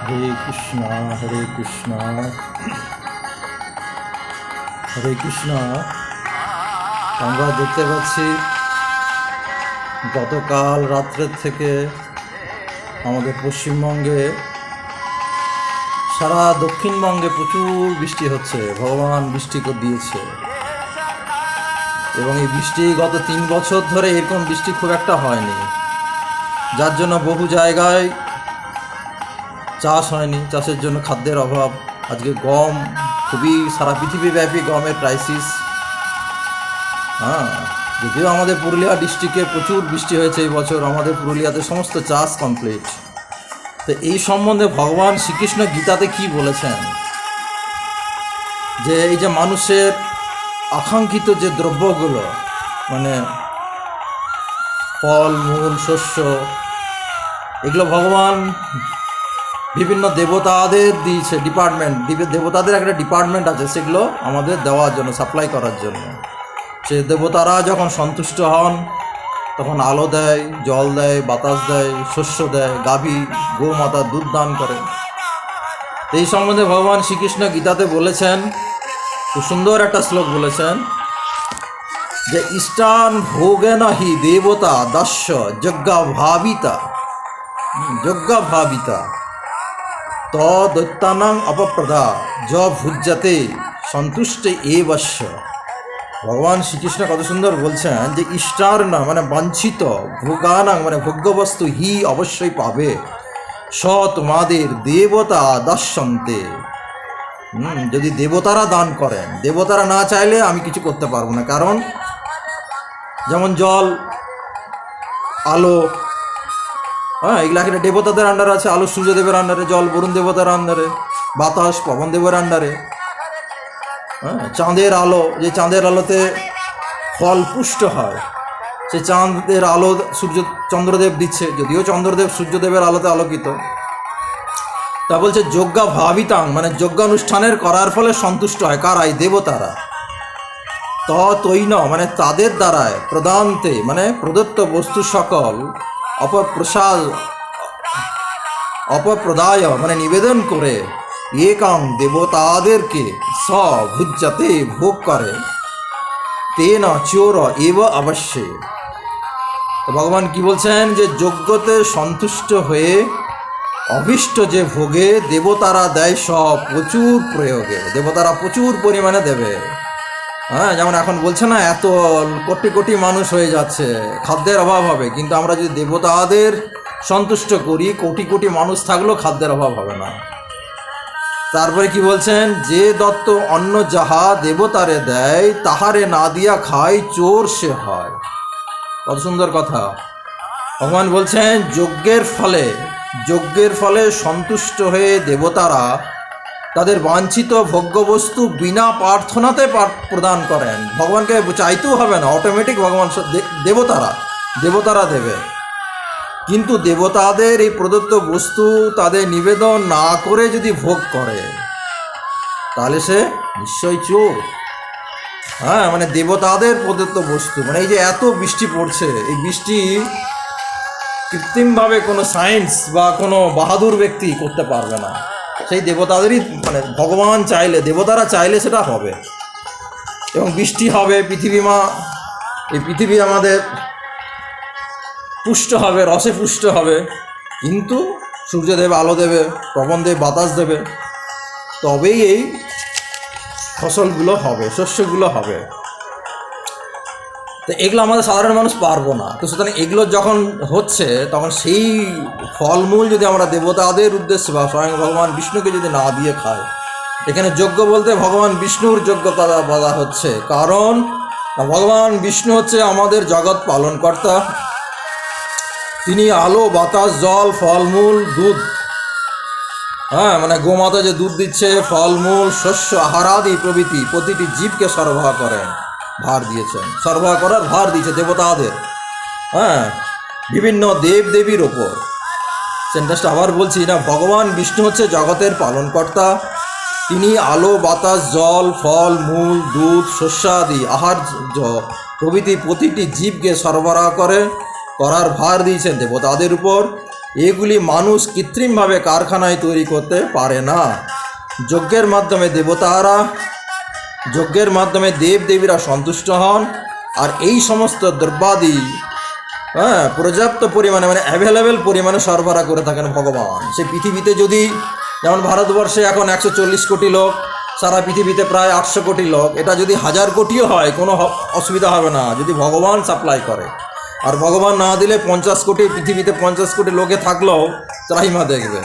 হরে কৃষ্ণ হরে কৃষ্ণ। হরে কৃষ্ণ। আমরা দেখতে পাচ্ছি গতকাল রাত্রের থেকে আমাদের পশ্চিমবঙ্গে, সারা দক্ষিণবঙ্গে প্রচুর বৃষ্টি হচ্ছে। ভগবান বৃষ্টি করে দিয়েছে। এবং এই বৃষ্টি গত তিন বছর ধরে এরকম বৃষ্টি খুব একটা হয়নি। যার জন্য বহু জায়গায় চাষ হয়নি, চাষের জন্য খাদ্যের অভাব। আজকে গম, খুবই সারা পৃথিবীব্যাপী গমের ক্রাইসিস হ্যাঁ যদিও আমাদের পুরুলিয়া ডিস্ট্রিক্টে প্রচুর বৃষ্টি হয়েছে এই বছর, আমাদের পুরুলিয়াতে সমস্ত চাষ কমপ্লিট তো এই সম্বন্ধে ভগবান শ্রীকৃষ্ণ গীতাতে কি বলেছেন? যে এই যে মানুষের আকাঙ্ক্ষিত যে দ্রব্যগুলো মানে ফল, মূল, শস্য, এগুলো ভগবান বিভিন্ন দেবতাদের দিয়েছে ডিপার্টমেন্ট দেবতাদের একটা ডিপার্টমেন্ট আছে, সেগুলো আমাদের দেওয়ার জন্য সাপ্লাই করার জন্য। সে দেবতারা যখন সন্তুষ্ট হন, তখন আলো দেয়, জল দেয়, বাতাস দেয়, শস্য দেয়, গাভী, গোমাতা দুধ দান করে। এই সম্বন্ধে ভগবান শ্রীকৃষ্ণ গীতাতে বলেছেন, খুব সুন্দর একটা শ্লোক বলেছেন, যে ইষ্টান ভোগেন হি দেবতা দাস্য যজ্ঞা ভাবিতা যজ্ঞা ভাবিতা তদৈত্যানাং অপপ্রদা য ভুজ্যতে সন্তুষ্টে এ বশ্য ভগবান শ্রীকৃষ্ণ কত সুন্দর বলছেন যে ইষ্টার না মানে বাঞ্ছিত, ভোগানাং মানে ভোগ্যবস্তু হি অবশ্যই পাবে। স তোমাদের দেবতা হুম, যদি দেবতারা দান করেন, দেবতারা না চাইলে আমি কিছু করতে পারব না। কারণ যেমন জল, আলো হ্যাঁ এগুলা একটা দেবতাদের আন্ডারে আছে? আলো সূর্যদেবের আন্ডারে জল বরুণ দেবতার আন্ডারে বাতাস পবন দেবের আন্ডারে হ্যাঁ চাঁদের আলো, যে চাঁদের আলোতে ফল পুষ্ট হয়, সে চাঁদের আলো সূর্য, চন্দ্রদেব দিচ্ছে, যদিও চন্দ্রদেব সূর্যদেবের আলোতে আলোকিত। তা বলছে, যজ্ঞা ভাবিতাং মানে যজ্ঞানুষ্ঠানের করার ফলে সন্তুষ্ট হয়। কারাই দেবতারা। তৈন মানে তাদের দ্বারায় প্রদান্তে মানে প্রদত্ত বস্তু সকল অপপ্রসাদ, অপপ্রদায় মানে নিবেদন করে। একাং দেবতাদেরকে স ভুজ্জাতে ভোগ করে। তেন চোর এব অবশ্যই তো ভগবান কি বলছেন? যে যজ্ঞতে সন্তুষ্ট হয়ে অভিষ্ট যে ভোগে দেবতারা দেয় সব প্রচুর প্রয়োগে। দেবতারা প্রচুর পরিমাণে দেবে। হ্যাঁ যেমন এখন বলছে না, এত কোটি কোটি মানুষ হয়ে যাচ্ছে। খাদ্যের অভাব হবে, কিন্তু আমরা যদি দেবতাদের সন্তুষ্ট করি, কোটি কোটি মানুষ থাকলেও খাদ্যের অভাব হবে না। তারপরে কি বলছেন? যে দত্ত অন্ন যাহা দেবতারে দেয়, তাহারে না দিয়া খায়, চোর সে হয়। কত সুন্দর কথা। ভগবান বলছেন, যজ্ঞের ফলে যজ্ঞের ফলে সন্তুষ্ট হয়ে দেবতারা তাদের বাঞ্ছিত ভোগ্যবস্তু বিনা প্রার্থনাতে প্রদান করেন। ভগবানকে চাইতেও হবে না। অটোমেটিক ভগবান দেবতারা দেবতারা দেবে। কিন্তু দেবতাদের এই প্রদত্ত বস্তু তাদের নিবেদন না করে যদি ভোগ করে, তাহলে সে নিশ্চয়ই চোর। হ্যাঁ মানে দেবতাদের প্রদত্ত বস্তু। মানে এই যে এত বৃষ্টি পড়ছে, এই বৃষ্টি কৃত্রিমভাবে কোনো সায়েন্স বা কোনো বাহাদুর ব্যক্তি করতে পারবে না। সেই দেবতাদেরই মানে ভগবান চাইলে, দেবতারা চাইলে সেটা হবে। এবং বৃষ্টি হবে, পৃথিবী মা, এই পৃথিবী আমাদের পুষ্ট হবে, রসে পুষ্ট হবে। কিন্তু সূর্যদেব আলো দেবে পবনদেব বাতাস দেবে, তবেই এই ফসলগুলো হবে, শস্যগুলো হবে। তো এগুলো আমাদের সাধারণ মানুষ পারব না। তো সুতরাং এগুলো যখন হচ্ছে, তখন সেই ফলমূল যদি আমরা দেবতাদের উদ্দেশ্যে বা স্বয়ং ভগবান বিষ্ণুকে যদি না দিয়ে খায় এখানে যজ্ঞ বলতে ভগবান বিষ্ণুর যোগ্যতা বলা হচ্ছে। কারণ ভগবান বিষ্ণু হচ্ছে আমাদের জগৎ পালনকর্তা। তিনি আলো, বাতাস, জল, ফলমূল, দুধ। হ্যাঁ মানে গোমাতা যে দুধ দিচ্ছে, ফলমূল, শস্য আহারাদি প্রভৃতি প্রতিটি জীবকে সরবরাহ করেন। ভার দিয়েছেন। সরবরাহ করার ভার দিয়েছে দেবতাদের। হ্যাঁ বিভিন্ন দেব দেবীর ওপর। সেন্টেন্সটা আবার বলছি না, ভগবান বিষ্ণু হচ্ছে জগতের পালনকর্তা। তিনি আলো, বাতাস, জল, ফল, মূল, দুধ শস্যাদি আহার প্রভৃতি প্রতিটি জীবকে সরবরাহ করে, করার ভার দিয়েছেন দেবতাদের উপর। এগুলি মানুষ কৃত্রিমভাবে কারখানায় তৈরি করতে পারে না। যজ্ঞের মাধ্যমে দেবতারা যজ্ঞের মাধ্যমে দেব দেবীরা সন্তুষ্ট হন, আর এই সমস্ত দ্রব্যাদি হ্যাঁ পর্যাপ্ত পরিমাণে মানে অ্যাভেলেবেল পরিমাণে সরবরাহ করে থাকেন ভগবান। সে পৃথিবীতে যদি, যেমন ভারতবর্ষে এখন একশো চল্লিশ কোটি লোক, সারা পৃথিবীতে প্রায় আটশো কোটি লোক, এটা যদি হাজার কোটিও হয়, কোনো অসুবিধা হবে না। যদি ভগবান সাপ্লাই করে, আর ভগবান না দিলে পঞ্চাশ কোটি, পৃথিবীতে পঞ্চাশ কোটি লোকে থাকলেও ত্রাহিমা দেখবে।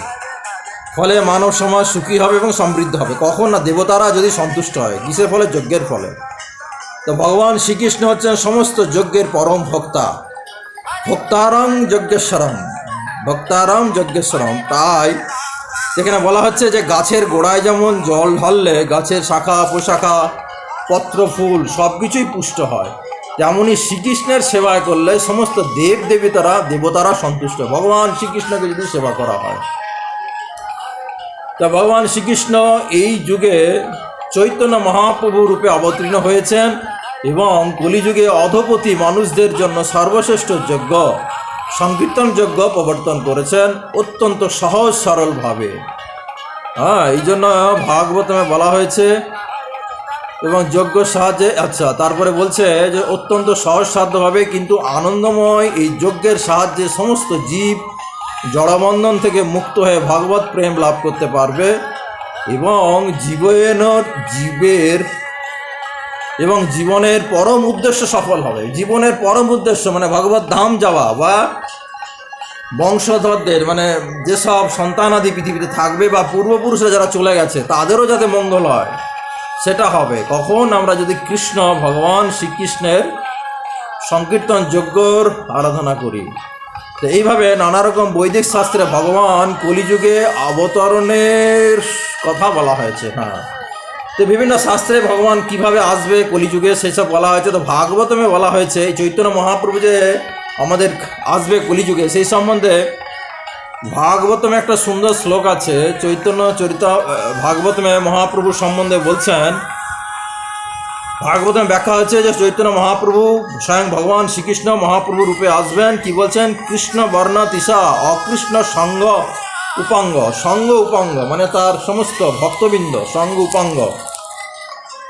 ফলে মানব সমাজ সুখী হবে এবং সমৃদ্ধ হবে। কখন না দেবতারা যদি সন্তুষ্ট হয়? কিসের ফলে? যজ্ঞের ফলে। তো ভগবান শ্রীকৃষ্ণ হচ্ছেন সমস্ত যজ্ঞের পরম ভক্তা। ভক্তারং যজ্ঞেশ্বরম। ভক্তারং যজ্ঞেশ্বরম। তাই এখানে বলা হচ্ছে যে গাছের গোড়ায় যেমন জল ঢাললে গাছের শাখা, পোশাখা, পত্র, ফুল সব কিছুই পুষ্ট হয় তেমনই শ্রীকৃষ্ণের সেবা করলে সমস্ত দেব দেবতারা দেবতারা সন্তুষ্ট। ভগবান শ্রীকৃষ্ণকে যদি সেবা করা হয় তা ভগবান শ্রীকৃষ্ণ এই যুগে চৈতন্য মহাপ্রভু রূপে অবতীর্ণ হয়েছেন এবং কলিযুগে অধপতি মানুষদের জন্য সর্বশ্রেষ্ঠ যজ্ঞ সংকীর্তন যজ্ঞ প্রবর্তন করেছেন অত্যন্ত সহজ সরলভাবে। হ্যাঁ এই জন্য ভাগবতমে বলা হয়েছে এবং যজ্ঞ সাহায্যে আচ্ছা তারপরে বলছে যে অত্যন্ত সহজসাধ্যভাবে কিন্তু আনন্দময় এই যজ্ঞের সাহায্যে সমস্ত জীব জড়বন্ধন থেকে মুক্ত হয়ে ভগবত প্রেম লাভ করতে পারবে এবং জীবনের, জীবের এবং জীবনের পরম উদ্দেশ্য সফল হবে। জীবনের পরম উদ্দেশ্য মানে ভগবত ধাম যাওয়া বা বংশধরদের মানে যেসব সন্তানাদি পৃথিবীতে থাকবে বা পূর্বপুরুষরা যারা চলে গেছে, তাদেরও যাতে মঙ্গল হয়, সেটা হবে। কখন আমরা যদি কৃষ্ণ ভগবান শ্রীকৃষ্ণের সংকীর্তন যজ্ঞর আরাধনা করি তো এইভাবে নানা রকম বৈদিক শাস্ত্রে ভগবান কলিযুগে অবতরণের কথা বলা হয়েছে। হ্যাঁ। তো বিভিন্ন শাস্ত্রে ভগবান কীভাবে আসবে কলিযুগে সেসব বলা হয়েছে। তো ভাগবতমে বলা হয়েছে এই চৈতন্য মহাপ্রভু যে আমাদের আসবে কলিযুগে সেই সম্বন্ধে ভাগবতমে একটা সুন্দর শ্লোক আছে। চৈতন্য চরিত ভাগবতমে মহাপ্রভু সম্বন্ধে বলছেন ভাগবতমে ব্যাখ্যা হচ্ছে যে চৈতন্য মহাপ্রভু স্বয়ং ভগবান শ্রীকৃষ্ণ মহাপ্রভু রূপে আসবেন। কি বলছেন? কৃষ্ণ বর্ণ তিসা অকৃষ্ণ সঙ্গ উপাঙ্গ। সঙ্গ উপাঙ্গ মানে তার সমস্ত ভক্তবৃন্দ, সঙ্গ উপাঙ্গ।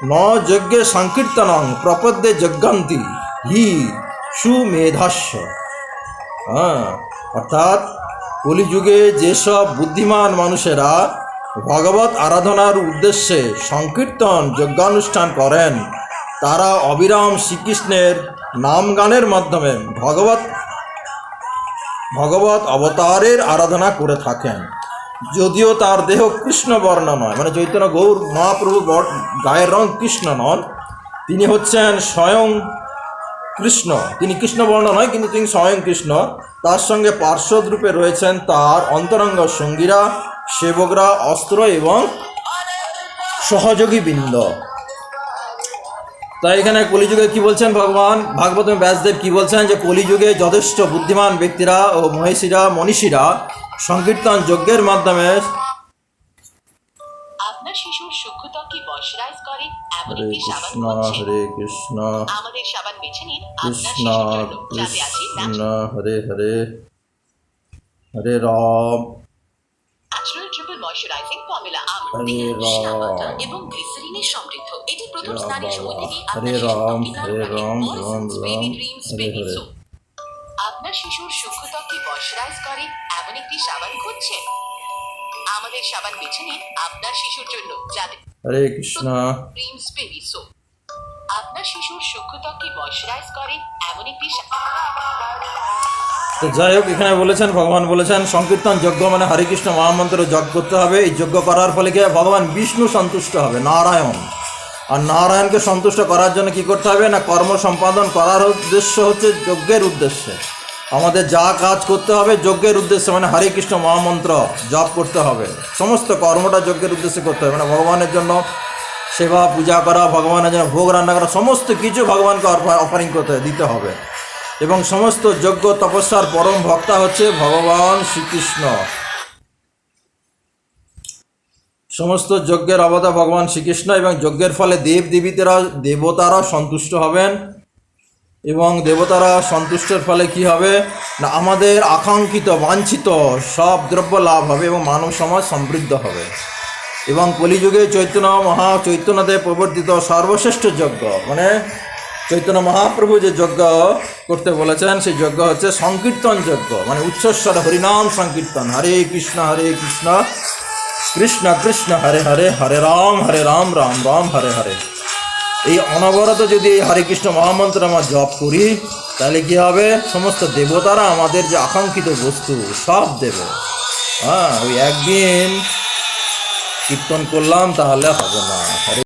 ন যজ্ঞে সংকীর্তনং প্রপদ্যে যজ্ঞান্তি, হি সুমেধাস্য। হ্যাঁ অর্থাৎ কলিযুগে যেসব বুদ্ধিমান মানুষেরা ভগবত আরাধনার উদ্দেশ্যে সংকীর্তন যজ্ঞানুষ্ঠান করেন। তারা অবিরাম শ্রীকৃষ্ণের নাম গানের মাধ্যমে ভগবত ভগবত অবতারের আরাধনা করে থাকেন। যদিও তার দেহ কৃষ্ণ বর্ণ নয় মানে চৈতন্য গৌর মহাপ্রভু গায়ের রং কৃষ্ণ নন। তিনি হচ্ছেন স্বয়ং কৃষ্ণ। তিনি কৃষ্ণবর্ণ নয়, কিন্তু তিনি স্বয়ং কৃষ্ণ। তার সঙ্গে পার্শ্বদ রূপে রয়েছেন তার অন্তরঙ্গ সঙ্গীরা। সেবকরা অস্ত্র এবং সহযোগী বৃন্দ তাই এখানে কলিযুগে কি বলছেন ভগবান? ভাগবত ব্যাসদেব কি বলছেন যে কলিযুগে যথেষ্ট বুদ্ধিমান ব্যক্তিরা ও মহিষীরা মনীষীরা সংকীর্তন যজ্ঞের মাধ্যমে হরে কৃষ্ণ হরে কৃষ্ণ। কৃষ্ণ হরে হরে। হরে রাম। এবং গ্লিসারিনে সমৃদ্ধ। এটি প্রথম স্নানের সময় হরে আপনার রাম, হরে রাম, রাম, রাম, হরে হরে। আপনার শিশুর সূক্ষ্মত্বকে ময়শ্চারাইজ করে এমন একটি সাবান খুঁজছেন? আমাদের সাবান বেছে নিন আপনার শিশুর জন্য যাতে Hare Krishna. Dreams baby soap আপনার শিশুর সূক্ষ্মত্বকে ময়শ্চারাইজ করে এমন একটি সা- তো যাই হোক, এখানে বলেছেন, ভগবান বলেছেন, সংকীর্তন যজ্ঞ মানে হরিকৃষ্ণ মহামন্ত্র যজ্ঞ করতে হবে। এই যজ্ঞ করার ফলে কি ভগবান বিষ্ণু সন্তুষ্ট হবে, নারায়ণ। আর নারায়ণকে সন্তুষ্ট করার জন্য কি করতে হবে? না, কর্ম সম্পাদন করার উদ্দেশ্য হচ্ছে যজ্ঞের উদ্দেশ্যে। আমাদের যা কাজ করতে হবে যজ্ঞের উদ্দেশ্যে মানে হরে কৃষ্ণ মহামন্ত্র জপ করতে হবে। সমস্ত কর্মটা যজ্ঞের উদ্দেশ্যে করতে হবে। মানে ভগবানের জন্য সেবা, পূজা করা, ভগবানের জন্য ভোগ রান্না করা, সমস্ত কিছু ভগবানকে অফারিং করতে, দিতে হবে। এবং সমস্ত যজ্ঞ, তপস্যার পরম ভক্তা হচ্ছে ভগবান শ্রীকৃষ্ণ। সমস্ত যজ্ঞের অবতা ভগবান শ্রীকৃষ্ণ এবং যজ্ঞের ফলে দেব দেবীতেরা, দেবতারা সন্তুষ্ট হবেন। এবং দেবতারা সন্তুষ্টের ফলে কি হবে? না, আমাদের আকাঙ্ক্ষিত, বাঞ্ছিত সব দ্রব্য লাভ হবে এবং মানব সমাজ সমৃদ্ধ হবে। এবং কলিযুগে চৈতন্য, মহা চৈতন্যদেব প্রবর্তিত সর্বশ্রেষ্ঠ যজ্ঞ মানে চৈতন্য মহাপ্রভু যে যজ্ঞ করতে বলেছেন, সেই যজ্ঞ হচ্ছে সংকীর্তন যজ্ঞ। মানে উচ্চস্বর হরিনাম সংকীর্তন। হরে কৃষ্ণ হরে কৃষ্ণ কৃষ্ণ কৃষ্ণ, হরে হরে হরে রাম হরে রাম রাম রাম, হরে হরে। এই অনবরত যদি এই হরে কৃষ্ণ মহামন্ত্র আমরা জপ করি, তাহলে কি হবে? সমস্ত দেবতারা আমাদের যে আকাঙ্ক্ষিত বস্তু, সব দেবে। হ্যাঁ ওই একদিন কীর্তন করলাম, তাহলে হবে না।